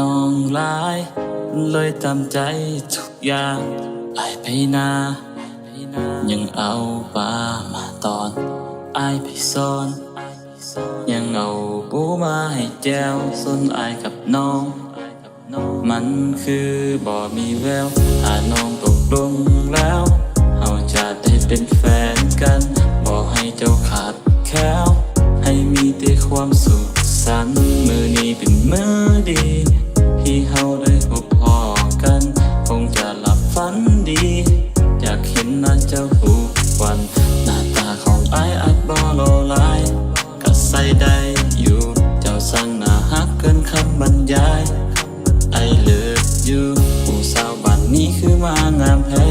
น้องหลาย เลยตามใจทุกอย่างอายไปนายังเอาปลามาตอนอายไปซ่อน ยังเอาปูมาให้แจวส่วนอายกับน้อง มันคือบ่ มีแววถ้าน้องตกลงแล้วเราจะได้เป็นแฟนกันบ่ให้เจ้าขาดแค้ว ให้มีแต่ความสุขสันต์ จ้าทุกวันหน้าตาของไออาจบอโลลายก็ใส่ได้อยู่ เจ้าสั่งหน้าฮักเกินคำบรรยายไอเลิฟยูผู้สาวบ้านนี้คือมางามแท้